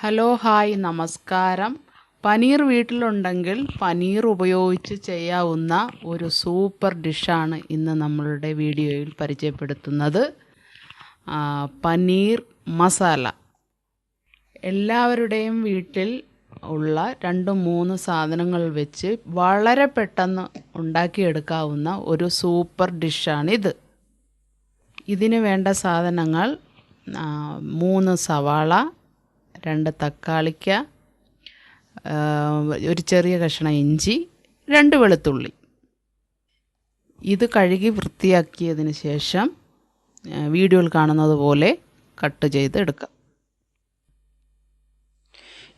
Hello hi നമസ്കാരം. പനീർ വീട്ടിലുണ്ടെങ്കിൽ പനീർ ഉപയോഗിച്ച് ചെയ്യാവുന്ന ഒരു സൂപ്പർ ഡിഷാണ് ഇന്ന് നമ്മളുടെ വീഡിയോയിൽ പരിചയപ്പെടുത്തുന്നത്. പനീർ മസാല. എല്ലാവരുടെയും വീട്ടിൽ ഉള്ള രണ്ട് മൂന്ന് സാധനങ്ങൾ വെച്ച് വളരെ പെട്ടെന്ന് ഉണ്ടാക്കിയെടുക്കാവുന്ന ഒരു സൂപ്പർ ഡിഷാണിത്. ഇതിന് വേണ്ട സാധനങ്ങൾ മൂന്ന് സവാള രണ്ട് തക്കാളിക്ക ഒരു ചെറിയ കഷ്ണം ഇഞ്ചി രണ്ട് വെളുത്തുള്ളി. ഇത് കഴുകി വൃത്തിയാക്കിയതിന് ശേഷം വീഡിയോയിൽ കാണുന്നത് പോലെ കട്ട് ചെയ്ത് എടുക്കാം.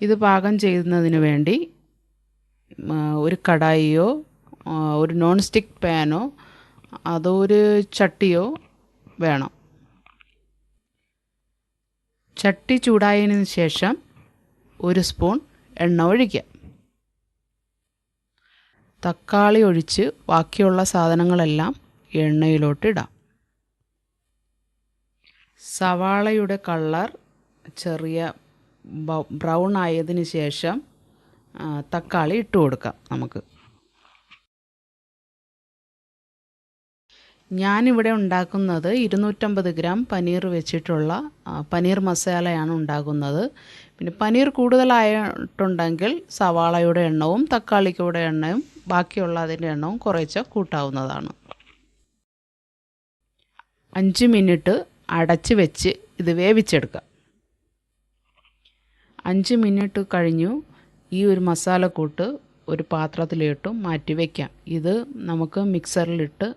ഇത് പാകം ചെയ്യുന്നതിന് വേണ്ടി ഒരു കടായിയോ ഒരു നോൺ സ്റ്റിക്ക് പാനോ അതോ ഒരു ചട്ടിയോ വേണം. ചട്ടി ചൂടായതിനു ശേഷം ഒരു സ്പൂൺ എണ്ണ ഒഴിക്കുക. തക്കാളി ഒഴിച്ച് ബാക്കിയുള്ള സാധനങ്ങളെല്ലാം എണ്ണയിലോട്ട് ഇടാം. സവാളയുടെ കളർ ചെറിയ ബ്രൗൺ ആയതിനു ശേഷം തക്കാളി ഇട്ട് കൊടുക്കാം നമുക്ക്. ഞാനിവിടെ ഉണ്ടാക്കുന്നത് ഇരുന്നൂറ്റമ്പത് ഗ്രാം പനീർ വെച്ചിട്ടുള്ള പനീർ മസാലയാണ് ഉണ്ടാക്കുന്നത് പിന്നെ പനീർ കൂടുതലായിട്ടുണ്ടെങ്കിൽ സവാളയുടെ എണ്ണവും തക്കാളിക്കൂടെ എണ്ണയും ബാക്കിയുള്ള അതിന്റെ എണ്ണവും കുറേശ്ശെ കൂട്ടാവുന്നതാണ്. അഞ്ച് മിനിറ്റ് അടച്ച് വെച്ച് ഇത് വേവിച്ചെടുക്കുക അഞ്ച് മിനിറ്റ് കഴിഞ്ഞു ഈ ഒരു മസാല കൂട്ട് ഒരു പാത്രത്തിലിട്ട് മാറ്റി വയ്ക്കാം ഇത് നമുക്ക് മിക്സറിലിട്ട്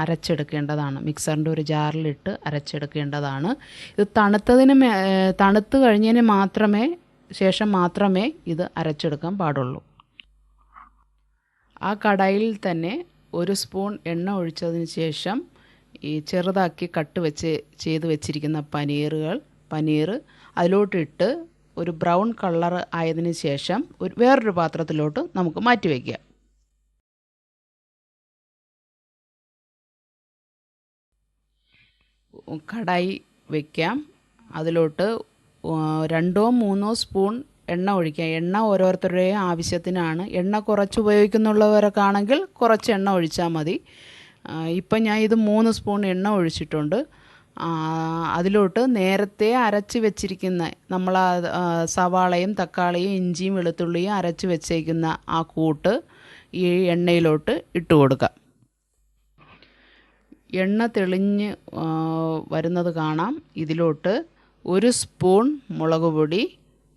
അരച്ചെടുക്കേണ്ടതാണ്. മിക്സറിന്റെ ഒരു ജാറിലിട്ട് അരച്ചെടുക്കേണ്ടതാണ്. ഇത് തണുത്തതിന് തണുത്ത് കഴിഞ്ഞതിന് മാത്രമേ ശേഷം മാത്രമേ ഇത് അരച്ചെടുക്കാൻ പാടുള്ളൂ. ആ കടായിൽ തന്നെ ഒരു സ്പൂൺ എണ്ണ ഒഴിച്ചതിന് ശേഷം ഈ ചെറുതാക്കി കട്ട് വെച്ച് ചെയ്ത് വെച്ചിരിക്കുന്ന പനീറുകൾ പനീർ അതിലോട്ടിട്ട് ഒരു ബ്രൗൺ കളർ ആയതിനു ശേഷം ഒരു വേറൊരു പാത്രത്തിലോട്ട് നമുക്ക് മാറ്റി വയ്ക്കാം. കടായി വയ്ക്കാം അതിലോട്ട് രണ്ടോ മൂന്നോ സ്പൂൺ എണ്ണ ഒഴിക്കാം എണ്ണ ഓരോരുത്തരുടെയും ആവശ്യത്തിനാണ്. എണ്ണ കുറച്ച് ഉപയോഗിക്കുന്നുള്ളവരൊക്കെ ആണെങ്കിൽ കുറച്ച് എണ്ണ ഒഴിച്ചാൽ മതി. ഇപ്പം ഞാൻ ഇത് മൂന്ന് സ്പൂൺ എണ്ണ ഒഴിച്ചിട്ടുണ്ട്. അതിലോട്ട് നേരത്തെ അരച്ച് വെച്ചിരിക്കുന്ന നമ്മൾ സവാളയും തക്കാളിയും ഇഞ്ചിയും വെളുത്തുള്ളിയും അരച്ച് വെച്ചേക്കുന്ന ആ കൂട്ട് ഈ എണ്ണയിലോട്ട് ഇട്ട് കൊടുക്കാം എണ്ണ തെളിഞ്ഞ് വരുന്നത് കാണാം. ഇതിലോട്ട് ഒരു സ്പൂൺ മുളക് പൊടി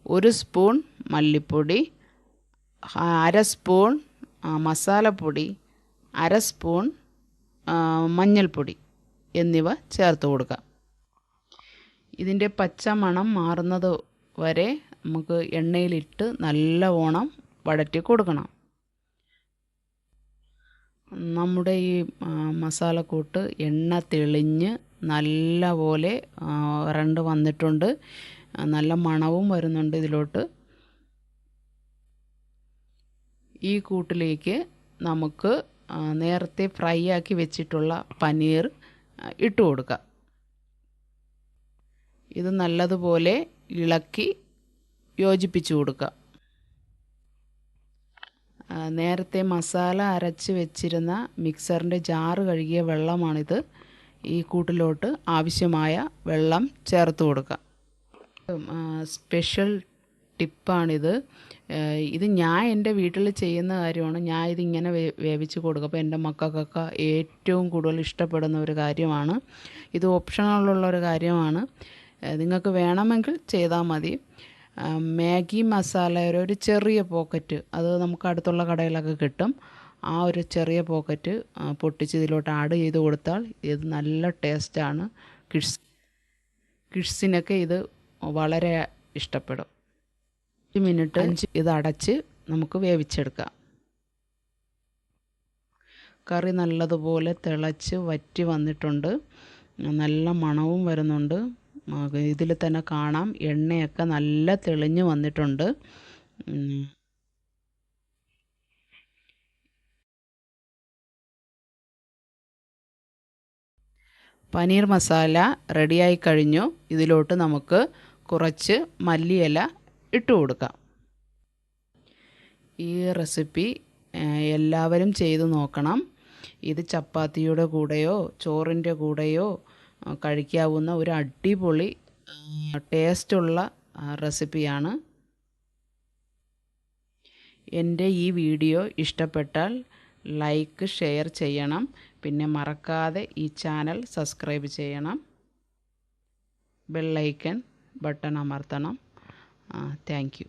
ഒരു സ്പൂൺ മല്ലിപ്പൊടി അര സ്പൂൺ മസാലപ്പൊടി അര സ്പൂൺ മഞ്ഞൾപ്പൊടി എന്നിവ ചേർത്ത് കൊടുക്കുക ഇതിന്റെ പച്ച മണം മാറുന്നത് വരെ നമുക്ക് എണ്ണയിലിട്ട് നല്ല നല്ലവണ്ണം വഴറ്റി കൊടുക്കണം. നമ്മുടെ ഈ മസാല മസാലക്കൂട്ട് എണ്ണ തെളിഞ്ഞ് നല്ല പോലെ വരണ്ട് വന്നിട്ടുണ്ട്. നല്ല മണവും വരുന്നുണ്ട് ഇതിലോട്ട്. ഈ കൂട്ടിലേക്ക് നമുക്ക് നേരത്തെ ഫ്രൈ ആക്കി വെച്ചിട്ടുള്ള പനീർ ഇട്ട് കൊടുക്കാം. ഇത് നല്ലതുപോലെ ഇളക്കി യോജിപ്പിച്ചു കൊടുക്കുക നേരത്തെ മസാല അരച്ച് വെച്ചിരുന്ന മിക്സറിന്റെ ജാറ് കഴുകിയ വെള്ളമാണിത്. ഈ കൂട്ടിലോട്ട് ആവശ്യമായ വെള്ളം ചേർത്ത് കൊടുക്കുക. സ്പെഷ്യൽ ടിപ്പാണിത്. ഇത് ഞാൻ എന്റെ വീട്ടിൽ ചെയ്യുന്ന കാര്യമാണ്. ഞാൻ ഇതിങ്ങനെ വേ വേവിച്ച് കൊടുക്കുക അപ്പോൾ എന്റെ മക്കൾക്കൊക്കെ ഏറ്റവും കൂടുതൽ ഇഷ്ടപ്പെടുന്ന ഒരു കാര്യമാണ്. ഇത് ഓപ്ഷണലുള്ള ഒരു കാര്യമാണ്. നിങ്ങൾക്ക് വേണമെങ്കിൽ ചെയ്താൽ മതി. മാഗി മസാലയുടെ ഒരു ചെറിയ പോക്കറ്റ് അത് നമുക്ക് അടുത്തുള്ള കടയിലൊക്കെ കിട്ടും. ആ ഒരു ചെറിയ പോക്കറ്റ് പൊട്ടിച്ച് ഇതിലോട്ട് ആഡ് ചെയ്ത് കൊടുത്താൽ ഇത് നല്ല ടേസ്റ്റാണ്. കിഡ്സ് കിഡ്സിനൊക്കെ ഇത് വളരെ ഇഷ്ടപ്പെടും. അഞ്ച് മിനിറ്റ് അഞ്ച് ഇത് അടച്ച് നമുക്ക് വേവിച്ചെടുക്കാം. കറി നല്ലതുപോലെ തിളച്ച് വറ്റി വന്നിട്ടുണ്ട്. നല്ല മണവും വരുന്നുണ്ട്. ഇതിൽ തന്നെ കാണാം. എണ്ണയൊക്കെ നല്ല തെളിഞ്ഞു വന്നിട്ടുണ്ട്. പനീർ മസാല റെഡിയായി കഴിഞ്ഞു. ഇതിലോട്ട് നമുക്ക് കുറച്ച് മല്ലിയില ഇട്ട് കൊടുക്കാം. ഈ റെസിപ്പി എല്ലാവരും ചെയ്തു നോക്കണം. ഇത് ചപ്പാത്തിയുടെ കൂടെയോ ചോറിന്റെ കൂടെയോ കഴിക്കാവുന്ന ഒരു അടിപൊളി ടേസ്റ്റുള്ള റെസിപ്പിയാണ്. എന്റെ ഈ വീഡിയോ ഇഷ്ടപ്പെട്ടാൽ ലൈക്ക് ഷെയർ ചെയ്യണം. പിന്നെ മറക്കാതെ ഈ ചാനൽ സബ്സ്ക്രൈബ് ചെയ്യണം. ബെല്ലൈക്കൺ ബട്ടൺ അമർത്തണം. താങ്ക്